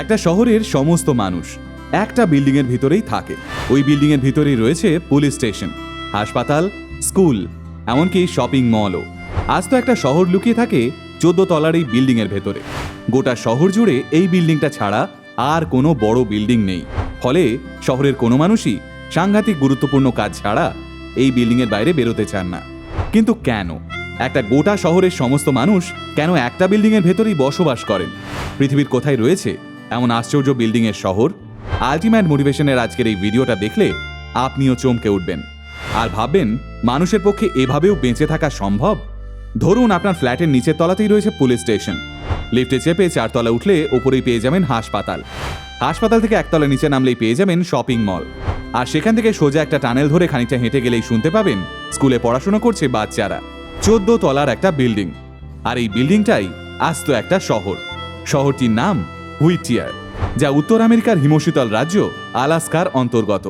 একটা শহরের সমস্ত মানুষ। একটা বিল্ডিং এর ভিতরেই থাকে। ওই বিল্ডিং এর ভিতরেই রয়েছে পুলিশ স্টেশন, হাসপাতাল, স্কুল, এমনকি শপিং মলও। আজ তো একটা শহর লুকিয়ে থাকে চোদ্দ তলার এই বিল্ডিং এর ভেতরে। গোটা শহর জুড়ে এই বিল্ডিংটা ছাড়া আর কোনো বড় বিল্ডিং নেই। ফলে শহরের কোনো মানুষই সাংঘাতিক গুরুত্বপূর্ণ কাজ ছাড়া এই বিল্ডিংয়ের বাইরে বেরোতে চান না। কিন্তু কেন? একটা গোটা শহরের সমস্ত মানুষ কেন একটা বিল্ডিংয়ের ভেতরেই বসবাস করেন? পৃথিবীর কোথায় রয়েছে এমন আশ্চর্য বিল্ডিং এর শহর। আলটিমেট মোটিভেশনের আজকের এই ভিডিওটা দেখলে আপনিও চমকে উঠবেন। আর ভাববেন, মানুষের পক্ষে এভাবেও বেঁচে থাকা সম্ভব? ধরুন আপনার ফ্ল্যাটের নিচের তলাতেই রয়েছে পুলিশ স্টেশন। লিফটে চেপে চারতলা উঠলে ওপরেই পেয়ে যাবেন হাসপাতাল। হাসপাতাল থেকে একতলা নিচে নামলেই পেয়ে যাবেন শপিং মল আর সেখান থেকে সোজা একটা টানেল ধরে খানিকটা হেঁটে গেলেই শুনতে পাবেন, স্কুলে পড়াশোনা করছে বাচ্চারা। চোদ্দ তলার একটা বিল্ডিং। আর এই বিল্ডিংটাই আস্ত একটা শহর। শহরটির নাম হুইটিয়ার যা উত্তর আমেরিকার হিমশীতল রাজ্য আলাস্কার অন্তর্গত।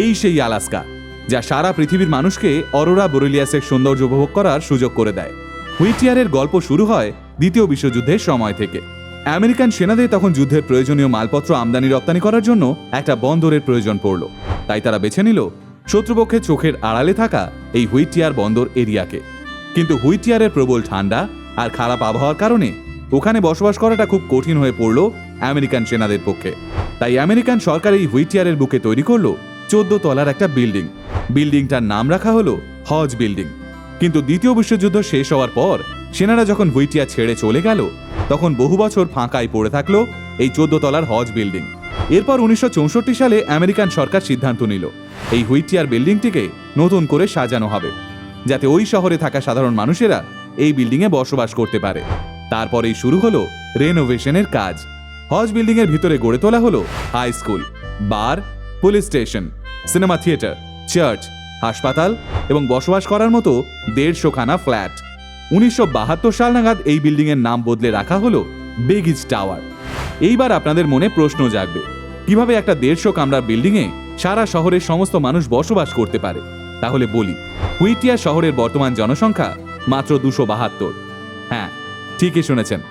এই সেই আলাস্কা, যা সারা পৃথিবীর মানুষকে অরোরা বোরেলিয়াসের সৌন্দর্য উপভোগ করার সুযোগ করে দেয়। হুইটিয়ারের গল্প শুরু হয় দ্বিতীয় বিশ্বযুদ্ধের সময় থেকে। আমেরিকান সেনাদের তখন যুদ্ধের প্রয়োজনীয় মালপত্র আমদানি রপ্তানি করার জন্য একটা বন্দরের প্রয়োজন পড়ল। তাই তারা বেছে নিল শত্রুপক্ষের চোখের আড়ালে থাকা এই হুইটিয়ার বন্দর এরিয়াকে। কিন্তু হুইটিয়ারের প্রবল ঠান্ডা আর খারাপ আবহাওয়ার কারণে ওখানে বসবাস করাটা খুব কঠিন হয়ে পড়ল আমেরিকান সেনাদের পক্ষে। তাই আমেরিকান সরকার এই হুইটিয়ারের বুকে তৈরি করল চোদ্দ তলার একটা বিল্ডিং। বিল্ডিংটার নাম রাখা হলো হজ বিল্ডিং। কিন্তু দ্বিতীয় বিশ্বযুদ্ধ শেষ হওয়ার পর সেনারা যখন হুইটিয়া ছেড়ে চলে গেল, তখন বহু বছর ফাঁকায় পড়ে থাকল এই চোদ্দ তলার হজ বিল্ডিং। এরপর উনিশশো চৌষট্টি সালে আমেরিকান সরকার সিদ্ধান্ত নিল, এই হুইটিয়ার বিল্ডিংটিকে নতুন করে সাজানো হবে, যাতে ওই শহরে থাকা সাধারণ মানুষেরা এই বিল্ডিংয়ে বসবাস করতে পারে। তারপরেই শুরু হলো রেনোভেশনের কাজ। হজ বিল্ডিং এর ভিতরে গড়ে তোলা হলো high school, bar, police station, cinema theatre, church, হাসপাতাল এবং বসবাস করার মতো দেড়শোখানা ফ্ল্যাট। উনিশশো বাহাত্তর সাল নাগাদ এই বিল্ডিং এর নাম বদলে রাখা হলো বেগিজ টাওয়ার। এইবার আপনাদের মনে প্রশ্ন জাগবে, কীভাবে একটা দেড়শো কামরার বিল্ডিংয়ে সারা শহরের সমস্ত মানুষ বসবাস করতে পারে? তাহলে বলি, হুইটিয়া শহরের বর্তমান জনসংখ্যা মাত্র দুশো বাহাত্তর। হ্যাঁ ঠিকই শুনেছেন।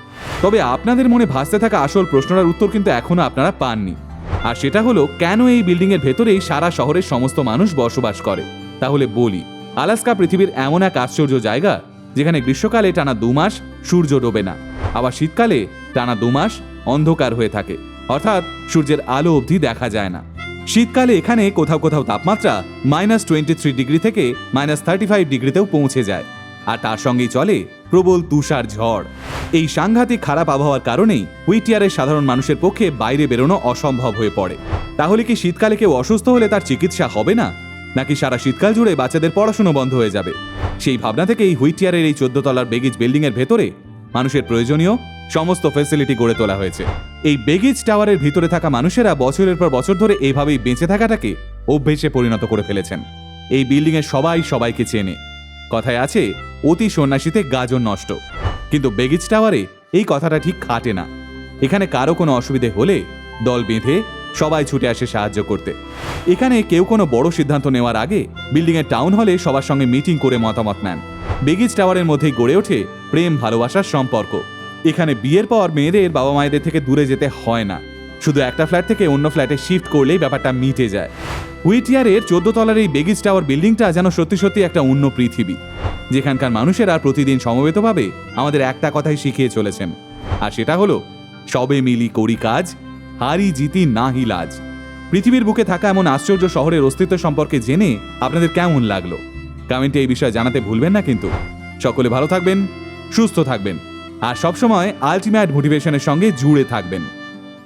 তবে আপনাদের মনে ভাসতে থাকা আসল প্রশ্নটার উত্তর কিন্তু এখনও আপনারা পাননি। আর সেটা হলো, কেন এই বিল্ডিং এর ভেতরেই সারা শহরের সমস্ত মানুষ বসবাস করে? তাহলে বলি, আলাস্কা পৃথিবীর এমন এক আশ্চর্য জায়গা, যেখানে গ্রীষ্মকালে টানা দু মাস সূর্য ডোবে না, আবার শীতকালে টানা দু মাস অন্ধকার হয়ে থাকে। অর্থাৎ সূর্যের আলো অবধি দেখা যায় না। শীতকালে এখানে কোথাও কোথাও তাপমাত্রা মাইনাস টোয়েন্টি থ্রি ডিগ্রি থেকে মাইনাস থার্টি ফাইভ ডিগ্রিতেও পৌঁছে যায়। আর তার সঙ্গেই চলে প্রবল তুষার ঝড়। এই সাংঘাতিক খারাপ আবহাওয়ার কারণেই হুইটিয়ারের সাধারণ মানুষের পক্ষে বাইরে বেরোনো অসম্ভব হয়ে পড়ে। তাহলে কি শীতকালে কেউ অসুস্থ হলে তার চিকিৎসা হবে না? নাকি সারা শীতকাল জুড়ে বাচ্চাদের পড়াশুনো বন্ধ হয়ে যাবে? সেই ভাবনা থেকে এই হুইটিয়ারের এই চোদ্দ তলার বেগিজ বিল্ডিং এর ভেতরে মানুষের প্রয়োজনীয় সমস্ত ফেসিলিটি গড়ে তোলা হয়েছে। এই বেগিজ টাওয়ারের ভিতরে থাকা মানুষেরা বছরের পর বছর ধরে এইভাবেই বেঁচে থাকাটাকে অভ্যেসে পরিণত করে ফেলেছেন। এই বিল্ডিং এর সবাই সবাইকে চেনে। কথায় আছে, অতি সন্ন্যাসীতে গাজন নষ্ট। কিন্তু বেগিজ টাওয়ারে এই কথাটা ঠিক খাটে না। এখানে কারও কোনো অসুবিধে হলে দল বেঁধে সবাই ছুটে আসে সাহায্য করতে। এখানে কেউ কোনো বড় সিদ্ধান্ত নেওয়ার আগে বিল্ডিংয়ের টাউন হলে সবার সঙ্গে মিটিং করে মতামত নেন। বেগিজ টাওয়ারের মধ্যে গড়ে ওঠে প্রেম, ভালোবাসার সম্পর্ক। এখানে বিয়ের পর মেয়েদের বাবা মায়েদের থেকে দূরে যেতে হয় না। শুধু একটা ফ্ল্যাট থেকে অন্য ফ্ল্যাটে শিফট করলেই ব্যাপারটা মিটে যায়। হুইটিয়ারের চোদ্দ তলার এই বেগিজ টাওয়ার বিল্ডিংটা যেন সত্যি সত্যি একটা অন্য পৃথিবী। যেখানকার মানুষেরা প্রতিদিন সমবেতভাবে আমাদের একটা কথাই শিখিয়ে চলেছেন। আর সেটা হলো, সবে মিলি করি কাজ, হারি জিতি না হি লাজ। পৃথিবীর বুকে থাকা এমন আশ্চর্য শহরের অস্তিত্ব সম্পর্কে জেনে আপনাদের কেমন লাগল? কমেন্টে এই বিষয়ে জানাতে ভুলবেন না কিন্তু। সকলে ভালো থাকবেন, সুস্থ থাকবেন, আর সবসময় আলটিমেট মোটিভেশনের সঙ্গে জুড়ে থাকবেন।